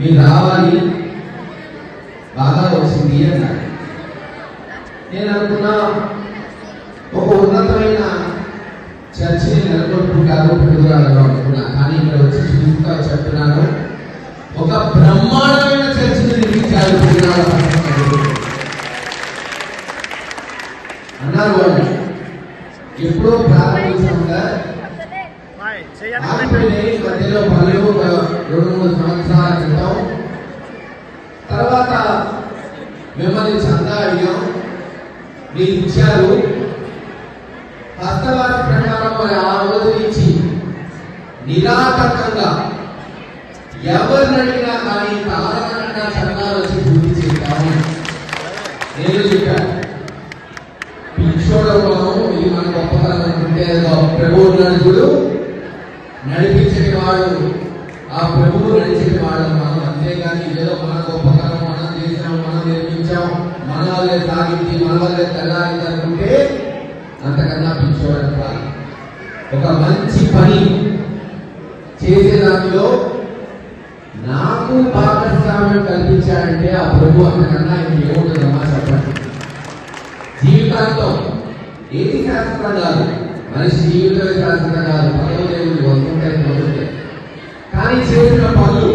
మీరు రావాలి. బాగా వచ్చింది అన్నారు నేను అనుకున్నా ఒక ఉన్నతమైన చర్చిని నెలకొల్పుకుంటారు పెడుగురాలను అనుకున్నా. కానీ ఇక్కడ వచ్చి చూస్తా చెప్తున్నాను ఒక బ్రహ్మాండమైన చర్చిని నిర్మించారు అన్నారు వాళ్ళు. ఎప్పుడో ప్రారంభించాం సార్ ఆగిపోయినాయి మధ్యలో ఒక రెండు మూడు సంవత్సరాల క్రితం తర్వాత మిమ్మల్ని చందా అడిగాం మీరు ఇచ్చారు హస్తవాస ప్రకారం మరి ఆ రోజు నుంచి నిరాటకంగా ఎవరిని అడిగినా కానీ సాధారణంగా చందాలు వచ్చి పూర్తి చేద్దాము నేను చెప్పాను. పిచ్చోడము ఇది మన గొప్పతనం అనుకుంటే ప్రభువు నడుపుడు నడిపించని వాడు ఆ ప్రభువు నడిచిన వాడు మనం అంతేగాని ఏదో మన గొప్పతనం మనం చేసాం మనం నిర్మించాం మన వల్లే సాగింది మన వల్లే తెల్లారింది అనుకుంటే అంతకన్నా పిచ్చోడని కాదు. ఒక మంచి పని చేసే దానిలో నాకు భాగస్వామ్యం కల్పించాడంటే ఆ ప్రభు అంతకన్నా ఇంకేముంటుందమ్మా చెప్పండి. జీవితాంతం ఏది శాశ్వతం కాదు. మనిషి జీవితమే శాశ్వతం కాదు. పదవి దేవుడు వస్తుంటాయి పోతుంటాయి కానీ చేసిన పనులు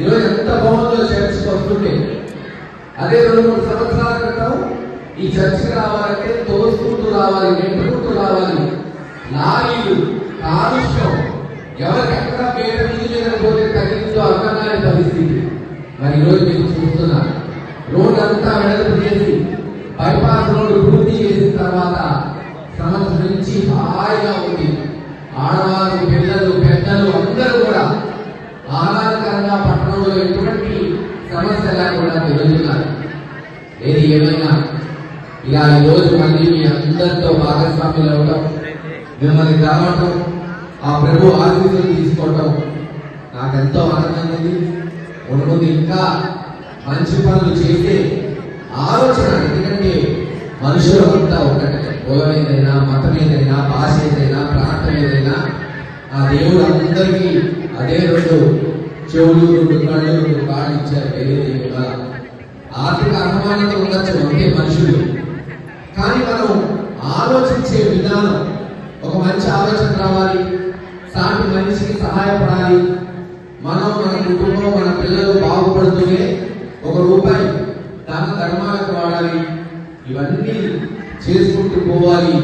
ఈరోజు ఎంత బాగుందో చర్చకు వస్తుంటే అదే రెండు మూడు సంవత్సరాల క్రితం ఈ చర్చికి రావాలంటే తోసుకుంటూ రావాలి వెంటుకుంటూ రావాలి. లారీలు కాలుష్యం ఎవరికెక్కడ పేట పోతే తగ్గిందో అర్థం పరిస్థితి. మరి ఈరోజు మీకు చూస్తున్నా. రోడ్ అంతా వెడల్పు చేసి బైపాస్ రోడ్డు పూర్తి చేసిన తర్వాత సంవత్సరం నుంచి హాయిగా ఉంది. ఆడవారు పిల్లలు పెద్దలు అందరూ కూడా ఆహ్లాదకరంగా పట్టణంలో ఎటువంటి సమస్య ఏది ఏమైనా ఇలా ఈ రోజు మళ్ళీ మీ అందరితో భాగస్వామ్యులు అవడం మిమ్మల్ని కలవటం ఆ ప్రభు ఆశీస్సులు తీసుకోవటం నాకెంతో ఆనందంగా ఉంది. ఇంకా మంచి పనులు చేసే ఆలోచన ఎందుకంటే మనుషులు అంతా ఒకటే. కులం ఏదైనా మతం ఏదైనా భాష ఏదైనా ప్రాంతం ఏదైనా ఆ దేవుడు అందరికీ అదే రెండు చెవులు రెండు కళ్ళు రెండు కాళ్ళు ఇచ్చారు. వేరే దేవుడుగా ఆర్థిక అనుమానంతో ఉండొచ్చు ఒకే మనుషులు. కానీ మనం ఆలోచించే విధానం ఒక మంచి ఆలోచన రావాలి సాటి మనిషికి సహాయపడాలి. మనం మన కుటుంబం మన పిల్లలు బాగుపడుతూనే ఒక రూపాయి దాన ధర్మాలకు వాడాలి. ఇవన్నీ చేసుకుంటూ పోవాలి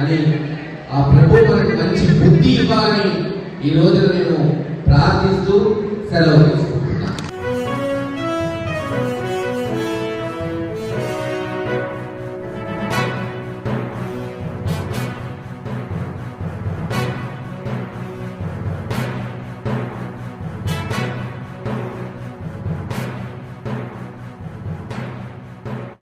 అని ఆ ప్రభు మనకి మంచి బుద్ధి ఇవ్వాలని ఈ రోజున నేను ప్రార్థిస్తూ సెలవు